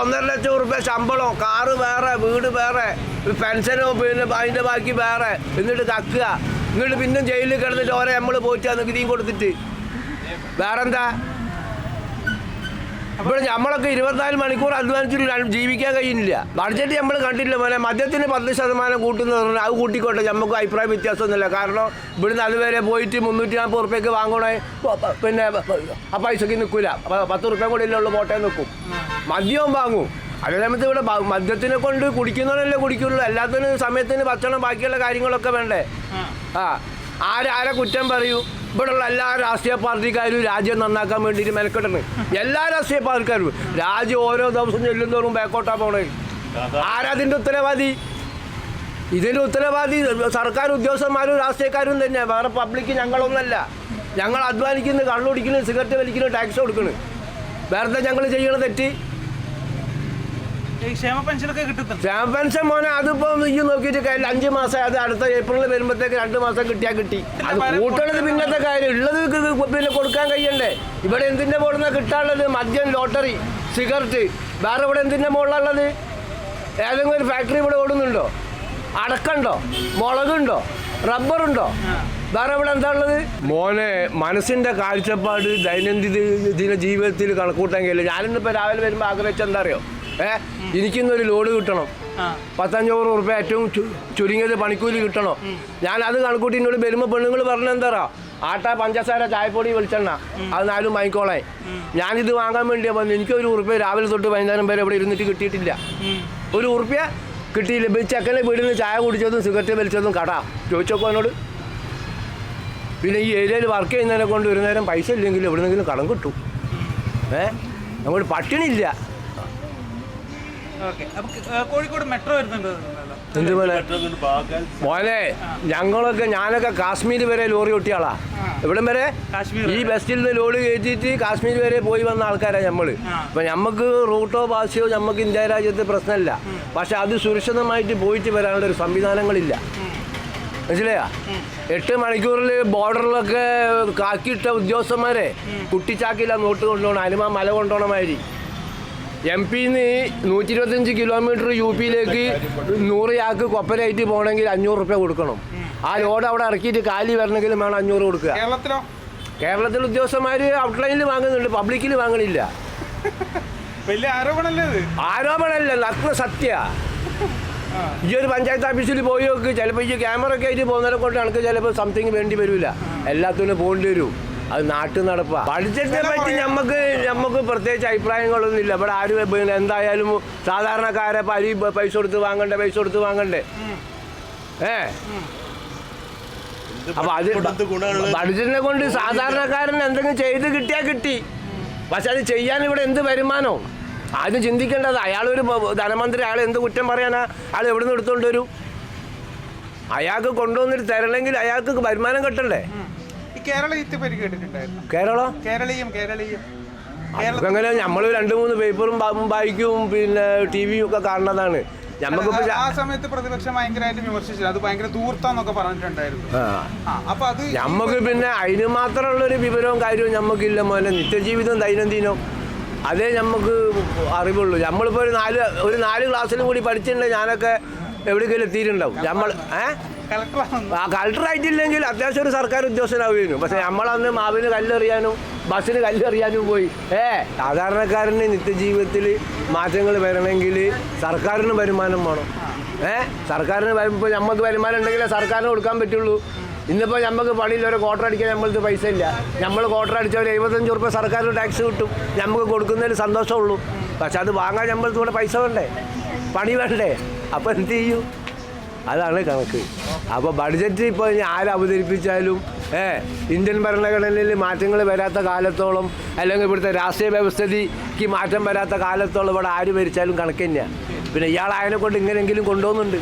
ഒന്നര ലക്ഷം റുപ്യ ശമ്പളം കാറ് വേറെ വീട് വേറെ പെൻഷനോ പിന്നെ അതിന്റെ ബാക്കി വേറെ. എന്നിട്ട് കക്കുക. എന്നിട്ട് പിന്നെ ജയിലിൽ കിടന്നിട്ട് ഓരോ നമ്മൾ പോയിട്ട് നികുതിയും കൊടുത്തിട്ട്. വേറെന്താ? ഇപ്പോൾ നമ്മളൊക്കെ ഇരുപത്തിനാല് മണിക്കൂർ അധ്വാനിച്ചിട്ട് ജീവിക്കാൻ കഴിയുന്നില്ല. ബഡ്ജറ്റ് നമ്മൾ കണ്ടില്ല പോലെ മദ്യത്തിന് പത്ത് ശതമാനം കൂട്ടുന്ന പറഞ്ഞാൽ അത് കൂട്ടിക്കോട്ടെ. നമുക്ക് അഭിപ്രായ വ്യത്യാസമൊന്നുമില്ല. കാരണം ഇവിടുന്ന് അതുവരെ പോയിട്ട് മുന്നൂറ്റി നാൽപ്പത് റുപ്യക്ക് വാങ്ങണേ പിന്നെ ആ പൈസക്ക് നിൽക്കില്ല പത്ത് റുപ്യ കൂടെ ഇല്ലുള്ള കോട്ടയം നിൽക്കും. മദ്യവും വാങ്ങും. അതേ സമയത്ത് ഇവിടെ മദ്യത്തിനെ കൊണ്ട് കുടിക്കുന്നവരല്ലേ കുടിക്കുള്ളൂ. എല്ലാത്തിനും സമയത്തിന് ഭക്ഷണം ബാക്കിയുള്ള കാര്യങ്ങളൊക്കെ വേണ്ടേ? ആ ആരെ ആരെ കുറ്റം പറയൂ? ഇവിടെയുള്ള എല്ലാ രാഷ്ട്രീയ പാർട്ടിക്കാരും രാജ്യം നന്നാക്കാൻ വേണ്ടിയിട്ട് മെനക്കെട്ടണ് എല്ലാ രാഷ്ട്രീയ പാർട്ടിക്കാരും. രാജ്യം ഓരോ ദിവസം ചെല്ലുന്തോറും ബാക്കോട്ടാ പോണേ. ആരാതിന്റെ ഉത്തരവാദി? ഇതിന്റെ ഉത്തരവാദി സർക്കാർ ഉദ്യോഗസ്ഥന്മാരും രാഷ്ട്രീയക്കാരും തന്നെ. വേറെ പബ്ലിക് ഞങ്ങളൊന്നല്ല. ഞങ്ങൾ അധ്വാനിക്കുന്നു കള്ളുടിക്കുന്നു സിഗരറ്റ് വലിക്കുന്നു ടാക്സ് കൊടുക്കുന്നു. വേറെ ഞങ്ങൾ ചെയ്യണ തെറ്റ്. ക്ഷേമ പെൻഷനൊക്കെ കിട്ടുന്നുണ്ട് ക്ഷേമ പെൻഷൻ മോനെ അതിപ്പോ ഈ നോക്കിയിട്ട് കാര്യം അഞ്ച് മാസം അത് അടുത്ത ഏപ്രിൽ വരുമ്പോഴത്തേക്ക് രണ്ട് മാസം കിട്ടിയാൽ കിട്ടി. അത് കൂട്ടണത് പിന്നത്തെ കാര്യം. ഉള്ളത് പിന്നെ കൊടുക്കാൻ കഴിയണ്ടേ? ഇവിടെ എന്തിന്റെ മുകളിൽ കിട്ടാനുള്ളത്? മദ്യം ലോട്ടറി സിഗരറ്റ്. വേറെ ഇവിടെ എന്തിന്റെ മുകളിലുള്ളത് ഏതെങ്കിലും ഒരു ഫാക്ടറി ഇവിടെ ഓടുന്നുണ്ടോ? അടക്കണ്ടോ? മുളകുണ്ടോ? റബ്ബറുണ്ടോ? വേറെ ഇവിടെ എന്താ ഉള്ളത്? മോനെ മനസ്സിന്റെ കാഴ്ചപ്പാട് ദൈനംദിന ദിന ജീവിതത്തിൽ കണക്കൂട്ടാൻ കഴിയില്ല. ഞാനിന്നിപ്പോ രാവിലെ വരുമ്പോൾ ആഗ്രഹിച്ചെന്താ അറിയോ? ഏ എനിക്കിന്നൊരു ലോഡ് കിട്ടണം. പത്തഞ്ഞൂറ് റുപ്യ ഏറ്റവും ചുരുങ്ങിയത് പണിക്കൂലി കിട്ടണം. ഞാൻ അത് കണക്കൂട്ടി എന്നോട് വരുമ്പോൾ പെണ്ണുങ്ങൾ പറഞ്ഞ എന്താ ആട്ട പഞ്ചസാര ചായപ്പൊടി വെളിച്ചെണ്ണ. അത് നാലും വാങ്ങിക്കോളെ. ഞാനിത് വാങ്ങാൻ വേണ്ടിയാ വന്നു. എനിക്കൊരു ഉറുപ്പ്യ രാവിലെ തൊട്ട് വൈകുന്നേരം വരെ ഇവിടെ ഇരുന്നിട്ട് കിട്ടിയിട്ടില്ല. ഒരു ഉറുപ്പ്യ കിട്ടിയില്ല. ചെക്കനെ വീട്ടിൽ നിന്ന് ചായ കുടിച്ചതും സിഗരറ്റ് വലിച്ചതും കട. ചോദിച്ചോക്കോ എന്നോട്. പിന്നെ ഈ ഏരിയയിൽ വർക്ക് ചെയ്യുന്നതിനെ കൊണ്ട് ഒരു നേരം പൈസ ഇല്ലെങ്കിൽ എവിടെന്നെങ്കിലും കടം കിട്ടും. ഏ? നമ്മൾ പട്ടിണിയില്ല. ഓക്കെ. അപ്പൊ കോഴിക്കോട് മെട്രോ വരുന്നുണ്ട് എന്ത് പോലെ? മോനെ ഞങ്ങളൊക്കെ ഞാനൊക്കെ കാശ്മീർ വരെ ലോറി ഒട്ടിയാളാ. എവിടം ഇവിടം വരെ. കാശ്മീർ ഈ. ബസ്സിൽ നിന്ന് ലോഡ് കയറ്റിയിട്ട് കാശ്മീർ വരെ പോയി വന്ന ആൾക്കാരാണ് നമ്മൾ ആ. അപ്പൊ നമുക്ക് റൂട്ടോ ഭാഷയോ നമുക്ക് ഇന്ത്യ രാജ്യത്ത് പ്രശ്നമില്ല പക്ഷെ അത് സുരക്ഷിതമായിട്ട് പോയിട്ട് വരാനുള്ള ഒരു സംവിധാനങ്ങളില്ല മനസ്സിലായാ? എട്ട് മണിക്കൂറിൽ ബോർഡറിലൊക്കെ കാക്കിയിട്ട ഉദ്യോഗസ്ഥന്മാരെ കുട്ടിച്ചാക്കില്ല നോട്ട് കൊണ്ടുപോകണം അനുമ മല കൊണ്ടുപോകണ മാതിരി. എം പിന്ന് നൂറ്റി ഇരുപത്തഞ്ച് കിലോമീറ്റർ യു പിയിലേക്ക് നൂറ് ചാക്ക് കൊപ്പരായിട്ട് പോകണമെങ്കിൽ അഞ്ഞൂറ് റുപ്യ കൊടുക്കണം. ആ ലോഡ് അവിടെ ഇറക്കിയിട്ട് കാലി വരണമെങ്കിലും വേണം അഞ്ഞൂറ് കൊടുക്കുക. കേരളത്തിലോ? കേരളത്തിൽ ഉദ്യോഗസ്ഥന്മാർ ഔട്ട്ലൈനിൽ വാങ്ങുന്നുണ്ട് പബ്ലിക്കിൽ വാങ്ങണില്ല. വലിയ ആരോപണമല്ലേ ആരോപണമല്ല നഗ്ന സത്യ. ഈ ഒരു പഞ്ചായത്ത് ഓഫീസിൽ പോയി നോക്ക് ചിലപ്പോൾ ഈ ക്യാമറ ഒക്കെ ആയിട്ട് പോകുന്നതിനെ കൊണ്ട് എനിക്ക് ചിലപ്പോൾ സംതിങ് വേണ്ടി വരില്ല എല്ലാത്തിനും പോകേണ്ടി വരും. അത് നാട്ടു നടപ്പാ. ബഡ്ജറ്റിനെ പറ്റി നമുക്ക് നമുക്ക് പ്രത്യേകിച്ച് അഭിപ്രായങ്ങളൊന്നും ഇല്ല ഇവിടെ ആരും പിന്നെ എന്തായാലും സാധാരണക്കാരെ പരി പൈസ കൊടുത്ത് വാങ്ങണ്ടേ പൈസ കൊടുത്ത് വാങ്ങണ്ടേ? ഏ? അപ്പൊ അത് ബഡ്ജറ്റിനെ കൊണ്ട് സാധാരണക്കാരൻ എന്തെങ്കിലും ചെയ്ത് കിട്ടിയാ കിട്ടി. പക്ഷെ അത് ചെയ്യാൻ ഇവിടെ എന്ത് വരുമാനോ? ആദ്യം ചിന്തിക്കേണ്ടത്. അയാളൊരു ധനമന്ത്രി അയാൾ എന്ത് കുറ്റം പറയാനാ? അയാൾ എവിടെ നിന്ന് എടുത്തോണ്ട് വരും? അയാൾക്ക് കൊണ്ടുവന്നിട്ട് തരണമെങ്കിൽ അയാൾക്ക് വരുമാനം കിട്ടണ്ടേ? കേരളീയത്തെ പേര് കേട്ടിട്ടുണ്ടായിരുന്നു. കേരളം? കേരളീയം കേരളീയം. അതൊക്കെ നമ്മൾ രണ്ട് മൂന്ന് പേപ്പറും വായിക്കും പിന്നെ ടി വിയും ഒക്കെ കാണുന്നതാണ് നമുക്കിപ്പോ ആ- സമയത്ത് പ്രതിപക്ഷം ഭയങ്കരമായിട്ട് വിമർശിച്ചു അത് ഭയങ്കര ദൂർത്താന്നൊക്കെ പറഞ്ഞിട്ടുണ്ടായിരുന്നു. അപ്പൊ അത് നമുക്ക് പിന്നെ അതിന് മാത്രമുള്ള ഒരു വിവരവും കാര്യവും നമുക്കില്ല മോനെ. നിത്യജീവിതം ദൈനംദിനം അതേ നമുക്ക് അറിവുള്ളൂ. നമ്മളിപ്പോൾ ഒരു നാല് ഒരു നാല് ക്ലാസ്സിലും കൂടി പഠിച്ചിട്ടുണ്ടെങ്കിൽ ഞാനൊക്കെ. എവിടേക്കെങ്കിലും എത്തിയിട്ടുണ്ടാവും. നമ്മൾ ഏ? കളക്ടറാണ് ആ കളക്ടർ ആയിട്ടില്ലെങ്കിൽ അത്യാവശ്യം ഒരു സർക്കാർ ഉദ്യോഗസ്ഥനാവുകയും പക്ഷെ നമ്മളന്ന് മാവിന് കല്ലെറിയാനും ബസ്സിന് കല്ലെറിയാനും പോയി. ഏ സാധാരണക്കാരന് നിത്യജീവിതത്തിൽ മാറ്റങ്ങൾ വരണമെങ്കിൽ സർക്കാരിന് വരുമാനം വേണം. ഏ സർക്കാരിന് വരുമ്പോൾ നമുക്ക് വരുമാനം ഉണ്ടെങ്കിലേ സർക്കാരിന് കൊടുക്കാൻ പറ്റുള്ളൂ. ഇന്നിപ്പോൾ നമുക്ക് പണിയിൽ ഒരു ക്വാർട്ടർ അടിക്കാൻ നമ്മൾക്ക് പൈസ ഇല്ല. നമ്മൾ ക്വാർട്ടർ അടിച്ചാൽ ഒരു എഴുപത്തഞ്ച് റുപ്യ സർക്കാരിന് ടാക്സ് കിട്ടും. നമുക്ക് കൊടുക്കുന്നതിൽ സന്തോഷമുള്ളൂ. പക്ഷെ അത് വാങ്ങാൻ നമ്മൾക്ക് കൂടെ പൈസ വേണ്ടേ? പണി വേണ്ടേ? അപ്പോൾ എന്ത് ചെയ്യും? അതാണ് കണക്ക്. അപ്പോൾ ബഡ്ജറ്റ് ഇപ്പോൾ ഇനി ആര് അവതരിപ്പിച്ചാലും ഏ ഇന്ത്യൻ ഭരണഘടനയിൽ മാറ്റങ്ങൾ വരാത്ത കാലത്തോളം അല്ലെങ്കിൽ ഇവിടുത്തെ രാഷ്ട്രീയ വ്യവസ്ഥയ്ക്ക് മാറ്റം വരാത്ത കാലത്തോളം ഇവിടെ ആര് ഭരിച്ചാലും കണക്ക് തന്നെയാണ് പിന്നെ ഇയാൾ അതിനെ കൊണ്ട് ഇങ്ങനെയെങ്കിലും കൊണ്ടുപോകുന്നുണ്ട്.